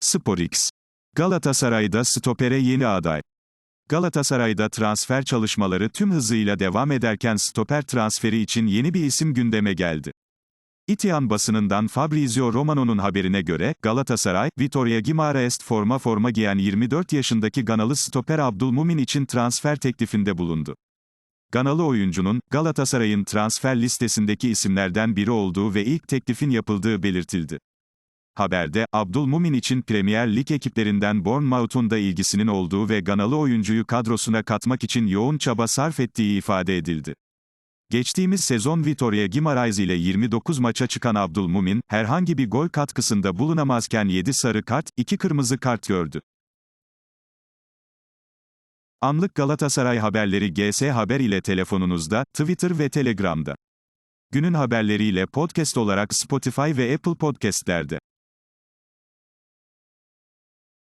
SporX. Galatasaray'da stopere yeni aday. Galatasaray'da transfer çalışmaları tüm hızıyla devam ederken stoper transferi için yeni bir isim gündeme geldi. İtihan basınından Fabrizio Romano'nun haberine göre, Galatasaray, Vitoria Guimaraes forma forma giyen 24 yaşındaki Ganalı stoper Abdülmumin için transfer teklifinde bulundu. Ganalı oyuncunun, Galatasaray'ın transfer listesindeki isimlerden biri olduğu ve ilk teklifin yapıldığı belirtildi. Haberde, Abdülmumin için Premier Lig ekiplerinden Bournemouth'un da ilgisinin olduğu ve Ganalı oyuncuyu kadrosuna katmak için yoğun çaba sarf ettiği ifade edildi. Geçtiğimiz sezon Vitoria Guimaraes ile 29 maça çıkan Abdülmumin, herhangi bir gol katkısında bulunamazken 7 sarı kart, 2 kırmızı kart gördü. Anlık Galatasaray haberleri GS Haber ile telefonunuzda, Twitter ve Telegram'da. Günün haberleriyle podcast olarak Spotify ve Apple Podcast'lerde.